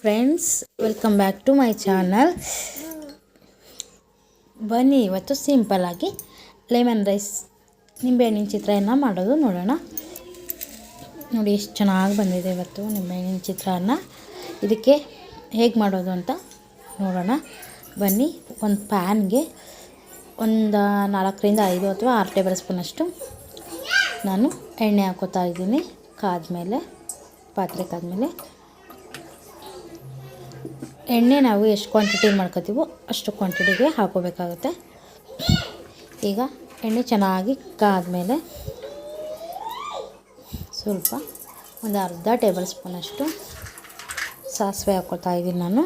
Friends welcome back to my channel ಬನ್ನಿ, ಇವತ್ತು ಸಿಂಪಲ್ಲಾಗಿ ಲೆಮನ್ ರೈಸ್ ನಿಂಬೆಹಣ್ಣಿನ ಚಿತ್ರಾನ್ನ ಮಾಡೋದು ನೋಡೋಣ. ನೋಡಿ, ಎಷ್ಟು ಚೆನ್ನಾಗಿ ಬಂದಿದೆ ಇವತ್ತು ನಿಂಬೆಹಣ್ಣಿನ ಚಿತ್ರಾನ್ನ. ಇದಕ್ಕೆ ಹೇಗೆ ಮಾಡೋದು ಅಂತ ನೋಡೋಣ. ಬನ್ನಿ, ಒಂದು ಪ್ಯಾನ್ಗೆ ಒಂದು ನಾಲ್ಕರಿಂದ ಐದು ಅಥವಾ ಆರು ಟೇಬಲ್ ಸ್ಪೂನಷ್ಟು ನಾನು ಎಣ್ಣೆ ಹಾಕೋತಾ ಇದ್ದೀನಿ. ಕಾದ್ಮೇಲೆ, ಪಾತ್ರೆ ಕಾದ್ಮೇಲೆ. ಎಣ್ಣೆ ನಾವು ಎಷ್ಟು ಕ್ವಾಂಟಿಟಿ ಮಾಡ್ಕೋತೀವೋ ಅಷ್ಟು ಕ್ವಾಂಟಿಟಿಗೆ ಹಾಕೋಬೇಕಾಗುತ್ತೆ. ಈಗ ಎಣ್ಣೆ ಚೆನ್ನಾಗಿ ಕಾದಮೇಲೆ ಸ್ವಲ್ಪ ಒಂದು ಅರ್ಧ ಟೇಬಲ್ ಸ್ಪೂನಷ್ಟು ಸಾಸಿವೆ ಹಾಕ್ಕೊಳ್ತಾ ಇದ್ದೀನಿ ನಾನು.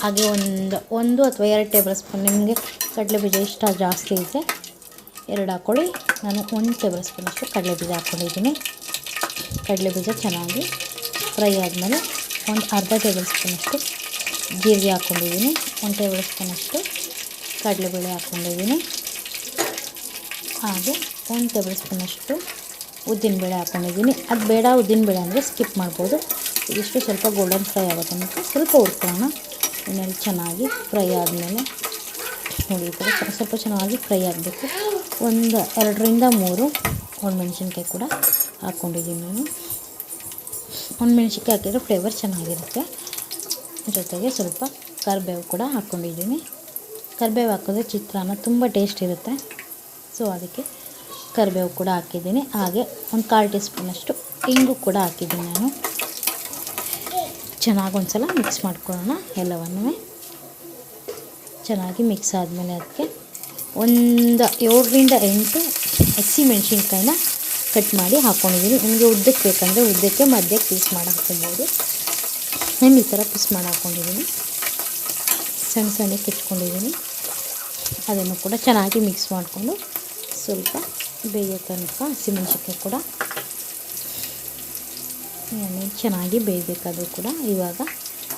ಹಾಗೆ ಒಂದು ಒಂದು ಅಥವಾ ಎರಡು ಟೇಬಲ್ ಸ್ಪೂನ್ ನಿಮಗೆ ಕಡಲೆ ಬೀಜ ಇಷ್ಟ ಜಾಸ್ತಿ ಇದೆ ಎರಡು ಹಾಕ್ಕೊಳ್ಳಿ ನಾನು ಒಂದು ಟೇಬಲ್ ಸ್ಪೂನಷ್ಟು ಕಡಲೆ ಬೀಜ ಹಾಕ್ಕೊಂಡಿದ್ದೀನಿ ಕಡಲೆ ಬೀಜ ಚೆನ್ನಾಗಿ ಫ್ರೈ ಆದಮೇಲೆ ಒಂದು ಅರ್ಧ ಟೇಬಲ್ ಸ್ಪೂನಷ್ಟು ಜೀರಿಗೆ ಹಾಕ್ಕೊಂಡಿದ್ದೀನಿ. ಒಂದು ಟೇಬಲ್ ಸ್ಪೂನಷ್ಟು ಕಡಲೆಬೇಳೆ ಹಾಕ್ಕೊಂಡಿದ್ದೀನಿ. ಹಾಗೆ ಒಂದು ಟೇಬಲ್ ಸ್ಪೂನಷ್ಟು ಉದ್ದಿನಬೇಳೆ ಹಾಕ್ಕೊಂಡಿದ್ದೀನಿ. ಅದು ಬೇಡ, ಉದ್ದಿನಬೇಳೆ ಅಂದರೆ ಸ್ಕಿಪ್ ಮಾಡ್ಬೋದು. ಇದಿಷ್ಟು ಸ್ವಲ್ಪ ಗೋಲ್ಡನ್ ಫ್ರೈ ಆಗೋ ತನಕ ಸ್ವಲ್ಪ ಹುರ್ಕೊಳ್ಳೋಣ. ಎಣ್ಣೆಲಿ ಚೆನ್ನಾಗಿ ಫ್ರೈ ಆದಮೇಲೆ ನೋಡಿ, ಈ ಥರ ಸ್ವಲ್ಪ ಚೆನ್ನಾಗಿ ಫ್ರೈ ಆಗಬೇಕು. ಒಂದು ಎರಡರಿಂದ ಮೂರು ಒಣಮೆಣ್ಸಿನ್ಕಾಯಿ ಕೂಡ ಹಾಕ್ಕೊಂಡಿದ್ದೀನಿ ನಾನು. ಒಣಮೆಣ್ಸಿನ್ಕಾಯಿ ಹಾಕಿದ್ರೆ ಫ್ಲೇವರ್ ಚೆನ್ನಾಗಿರುತ್ತೆ. ಜೊತೆಗೆ ಸ್ವಲ್ಪ ಕರಿಬೇವು ಕೂಡ ಹಾಕ್ಕೊಂಡಿದ್ದೀನಿ. ಕರಿಬೇವು ಹಾಕಿದ್ರೆ ಚಿತ್ರಾನ್ನ ತುಂಬ ಟೇಸ್ಟ್ ಇರುತ್ತೆ. ಸೊ ಅದಕ್ಕೆ ಕರಿಬೇವು ಕೂಡ ಹಾಕಿದ್ದೀನಿ. ಹಾಗೆ ಒಂದು ಕಾಲು ಟೀ ಸ್ಪೂನಷ್ಟು ಇಂಗು ಕೂಡ ಹಾಕಿದ್ದೀನಿ ನಾನು. ಚೆನ್ನಾಗಿ ಒಂದು ಸಲ ಮಿಕ್ಸ್ ಮಾಡ್ಕೊಳ್ಳೋಣ ಎಲ್ಲವನ್ನೂ. ಚೆನ್ನಾಗಿ ಮಿಕ್ಸ್ ಆದಮೇಲೆ ಅದಕ್ಕೆ ಒಂದು ಏಳರಿಂದ ಎಂಟು ಹಸಿ ಮೆಣಸಿನ್ಕಾಯಿನ ಕಟ್ ಮಾಡಿ ಹಾಕ್ಕೊಂಡಿದ್ದೀನಿ ನಿಮಗೆ ಉದ್ದಕ್ಕೆ ಬೇಕಂದರೆ ಉದ್ದಕ್ಕೆ ಮಧ್ಯಕ್ಕೆ ಪೀಸ್ ಮಾಡಿ ಹಾಕ್ಕೊಬೋದು. ನಾನು ಈ ಥರ ಪೀಸ್ ಮಾಡಿ ಹಾಕ್ಕೊಂಡಿದ್ದೀನಿ ಸಣ್ಣ ಸಣ್ಣ ಕೆಚ್ಕೊಂಡಿದ್ದೀನಿ. ಅದನ್ನು ಕೂಡ ಚೆನ್ನಾಗಿ ಮಿಕ್ಸ್ ಮಾಡಿಕೊಂಡು ಸ್ವಲ್ಪ ಬೇಯೋ ತನಕ ಹಸಿಮೆಣ್ಸಿನ್ಕಾಯಿ ಕೂಡ ಎಣ್ಣೆ ಚೆನ್ನಾಗಿ ಬೇಯಬೇಕಾದ್ರೂ ಕೂಡ. ಇವಾಗ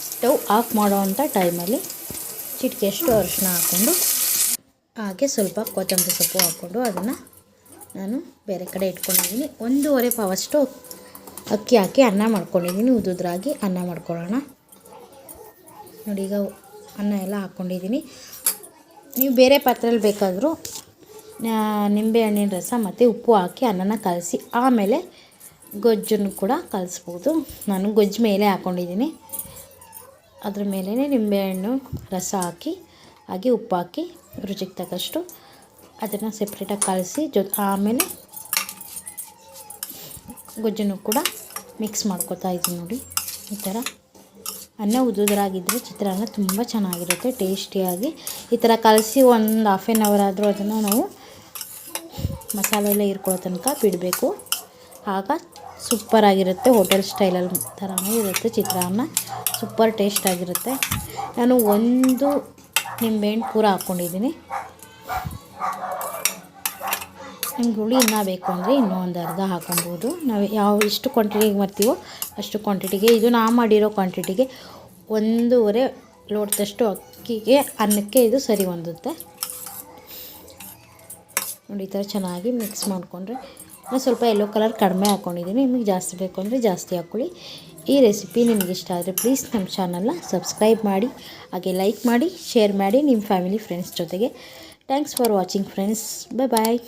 ಸ್ಟವ್ ಆಫ್ ಮಾಡೋವಂಥ ಟೈಮಲ್ಲಿ ಚಿಟಿಕೆಯಷ್ಟು ಅರಿಶಿನ ಹಾಕ್ಕೊಂಡು ಹಾಗೆ ಸ್ವಲ್ಪ ಕೊತ್ತಂಬರಿ ಸೊಪ್ಪು ಹಾಕ್ಕೊಂಡು ಅದನ್ನು ನಾನು ಬೇರೆ ಕಡೆ ಇಟ್ಕೊಂಡಿದ್ದೀನಿ. ಒಂದೂವರೆ ಪಾವಷ್ಟು ಅಕ್ಕಿ ಹಾಕಿ ಅನ್ನ ಮಾಡ್ಕೊಂಡಿದ್ದೀನಿ ಉದುದ್ರಾಗಿ ಅನ್ನ ಮಾಡ್ಕೊಳ್ಳೋಣ. ನೋಡಿ, ಈಗ ಅನ್ನ ಎಲ್ಲ ಹಾಕ್ಕೊಂಡಿದ್ದೀನಿ ನೀವು ಬೇರೆ ಪಾತ್ರೆಯಲ್ಲಿ ಬೇಕಾದರೂ ನಿಂಬೆ ಹಣ್ಣಿನ ರಸ ಮತ್ತು ಉಪ್ಪು ಹಾಕಿ ಅನ್ನನ ಕಲಸಿ, ಆಮೇಲೆ ಗೊಜ್ಜನ್ನು ಕೂಡ ಕಲಿಸ್ಬೋದು. ನಾನು ಗೊಜ್ಜು ಮೇಲೆ ಹಾಕ್ಕೊಂಡಿದ್ದೀನಿ ಅದ್ರ ಮೇಲೇ ನಿಂಬೆಹಣ್ಣು ರಸ ಹಾಕಿ, ಹಾಗೆ ಉಪ್ಪು ಹಾಕಿ ರುಚಿಗೆ ತಕ್ಕಷ್ಟು ಅದನ್ನು ಸೆಪ್ರೇಟಾಗಿ ಕಲಸಿ, ಜೊ, ಆಮೇಲೆ ಗೊಜ್ಜನ್ನು ಕೂಡ ಮಿಕ್ಸ್ ಮಾಡ್ಕೊತಾ ಇದ್ದೀನಿ ನೋಡಿ. ಈ ಥರ ಅನ್ನ ಉದುದ್ರಾಗಿದ್ದರೆ ಚಿತ್ರಾನ್ನ ತುಂಬ ಚೆನ್ನಾಗಿರುತ್ತೆ, ಟೇಸ್ಟಿಯಾಗಿ. ಈ ಥರ ಕಲಸಿ ಒಂದು ಹಾಫ್ ಆನ್ ಅವರ್ ಆದರೂ ಅದನ್ನು ನಾವು ಮಸಾಲೆ ಎಲ್ಲ ಹೀರ್ಕೊಳ್ಳೋ ತನಕ ಬಿಡಬೇಕು. ಆಗ ಸೂಪರಾಗಿರುತ್ತೆ, ಹೋಟೆಲ್ ಸ್ಟೈಲಲ್ಲಿ ಥರನೇ ಇರುತ್ತೆ ಚಿತ್ರಾನ್ನ. ಸೂಪರ್ ಟೇಸ್ಟಾಗಿರುತ್ತೆ. ನಾನು ಒಂದು ನಿಂಬೆಹಣ್ಣು ಪೂರ ಹಾಕ್ಕೊಂಡಿದ್ದೀನಿ. ನಿಮ್ಗೆ ಹುಳಿ ಇನ್ನೂ ಬೇಕು ಅಂದರೆ ಇನ್ನೂ ಒಂದು ಅರ್ಧ ಹಾಕೊಬೋದು. ನಾವು ಯಾವ ಎಷ್ಟು ಕ್ವಾಂಟಿಟಿಗೆ ಮಾಡ್ತೀವೋ ಅಷ್ಟು ಕ್ವಾಂಟಿಟಿಗೆ ಇದು ನಾ ಮಾಡಿರೋ ಕ್ವಾಂಟಿಟಿಗೆ ಒಂದೂವರೆ ಲೋಟದಷ್ಟು ಅಕ್ಕಿಗೆ ಅನ್ನಕ್ಕೆ ಇದು ಸರಿ ಹೊಂದುತ್ತೆ. ನೋಡಿ ಈ ಥರ ಚೆನ್ನಾಗಿ ಮಿಕ್ಸ್ ಮಾಡಿಕೊಂಡ್ರೆ ನಾನು ಸ್ವಲ್ಪ ಯೆಲ್ಲೋ ಕಲರ್ ಕಡಿಮೆ ಹಾಕ್ಕೊಂಡಿದ್ದೀನಿ ನಿಮಗೆ ಜಾಸ್ತಿ ಬೇಕು ಅಂದರೆ ಜಾಸ್ತಿ ಹಾಕ್ಕೊಳ್ಳಿ ಈ ರೆಸಿಪಿ ನಿಮಗೆ ಇಷ್ಟ ಆದರೆ ಪ್ಲೀಸ್ ನಮ್ಮ ಚಾನಲ್ನ ಸಬ್ಸ್ಕ್ರೈಬ್ ಮಾಡಿ, ಹಾಗೆ ಲೈಕ್ ಮಾಡಿ ಶೇರ್ ಮಾಡಿ ನಿಮ್ಮ ಫ್ಯಾಮಿಲಿ ಫ್ರೆಂಡ್ಸ್ ಜೊತೆಗೆ. Thanks for watching friends bye bye